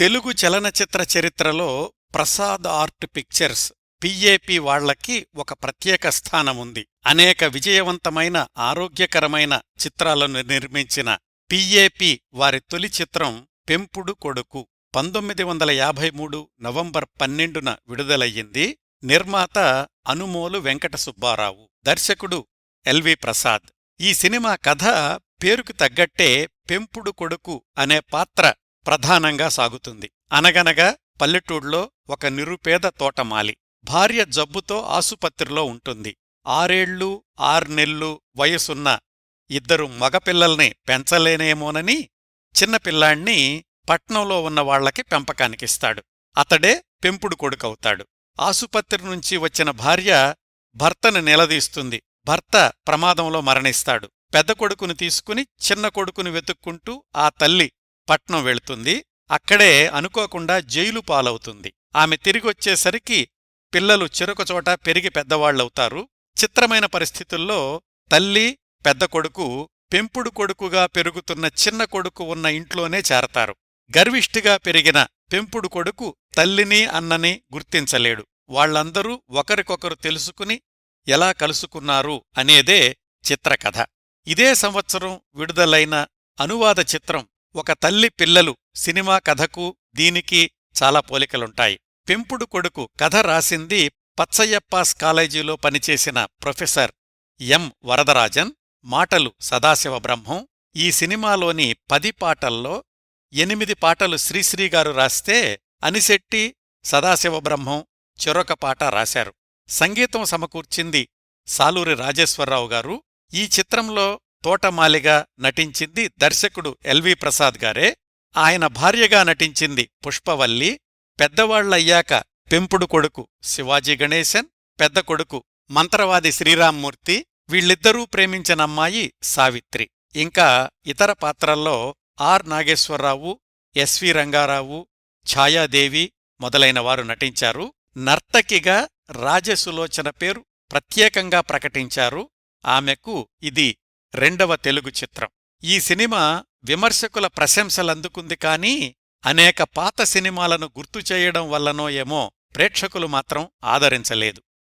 తెలుగు చలనచిత్ర చరిత్రలో Prasad art pictures PAP వాళ్ళకి ఒక ప్రత్యేక స్థానముంది అనేక విజయవంతమైన ఆరోగ్యకరమైన చిత్రాలను నిర్మించిన పిఏపి వారి తొలి చిత్రం పెంపుడు కొడుకు పంతొమ్మిది వందల యాభై మూడు నవంబర్ పన్నెండున విడుదలయ్యింది. నిర్మాత అనుమోలు వెంకట సుబ్బారావు దర్శకుడు ఎల్వి ప్రసాద్. ఈ సినిమా కథ పేరుకు తగ్గట్టే పెంపుడు కొడుకు అనే పాత్ర ప్రధానంగా సాగుతుంది. అనగనగా పల్లెటూళ్ళలో ఒక నిరుపేద తోటమాలి. భార్య జబ్బుతో ఆసుపత్రిలో ఉంటుంది. ఆరేళ్ళు ఆర్నెల్లు వయసున్న ఇద్దరు మగపిల్లల్ని పెంచలేనేమోనని చిన్నపిల్లాణ్ణి పట్నంలో ఉన్న వాళ్ళకి పెంపకానికిస్తాడు. అతడే పెంపుడు కొడుకవుతాడు. ఆసుపత్రి నుంచి వచ్చిన భార్య భర్తను నిలదీస్తుంది. భర్త ప్రమాదంలో మరణిస్తాడు. పెద్ద కొడుకుని తీసుకుని చిన్న కొడుకుని వెతుక్కుంటూ ఆ తల్లి పట్నం వెళుతుంది. అక్కడే అనుకోకుండా జైలు పాలవుతుంది. ఆమె తిరిగొచ్చేసరికి పిల్లలు చెరొకచోట పెరిగి పెద్దవాళ్ళవుతారు చిత్రమైన పరిస్థితుల్లో తల్లి పెద్ద కొడుకు పెంపుడు కొడుకుగా పెరుగుతున్న చిన్న కొడుకు ఉన్న ఇంట్లోనే చేరతారు. గర్విష్ఠిగా పెరిగిన పెంపుడు కొడుకు తల్లిని అన్నని గుర్తించలేడు. వాళ్ళందరూ ఒకరికొకరు తెలుసుకుని ఎలా కలుసుకున్నారు అనేదే చిత్రకథ. ఇదే సంవత్సరం విడుదలైన అనువాద చిత్రం ఒక తల్లి పిల్లలు సినిమా కథకు దీనికి చాలా పోలికలుంటాయి. పెంపుడు కొడుకు కథ రాసింది పచ్చయ్యప్పాస్ కాలేజీలో పనిచేసిన ప్రొఫెసర్ ఎం. వరదరాజన్ మాటలు సదాశివ బ్రహ్మం. ఈ సినిమాలోని పది పాటల్లో ఎనిమిది పాటలు శ్రీశ్రీగారు రాస్తే అనిశెట్టి సదాశివ బ్రహ్మం చెరొక పాట రాశారు. సంగీతం సమకూర్చింది సాలూరి రాజేశ్వరరావు గారు. ఈ చిత్రంలో తోటమాలిగా నటించింది దర్శకుడు ఎల్వి ప్రసాద్ గారే. ఆయన భార్యగా నటించింది పుష్పవల్లి. పెద్దవాళ్ళయ్యాక పెంపుడు కొడుకు శివాజీ గణేశన్. పెద్ద కొడుకు మంత్రవాది శ్రీరామ్మూర్తి. వీళ్ళిద్దరూ ప్రేమించిన అమ్మాయి సావిత్రి. ఇంకా ఇతర పాత్రల్లో R Nageswararao S V Rangarao Chayadevi మొదలైనవారు నటించారు. నర్తకిగా రాజసులోచన పేరు ప్రత్యేకంగా ప్రకటించారు. ఆమెకు ఇది రెండవ తెలుగు చిత్రం. ఈ సినిమా విమర్శకుల ప్రశంసలందుకుంది కానీ అనేక పాత సినిమాలను గుర్తు చేయడం వల్లనో ఏమో ప్రేక్షకులు మాత్రం ఆదరించలేదు.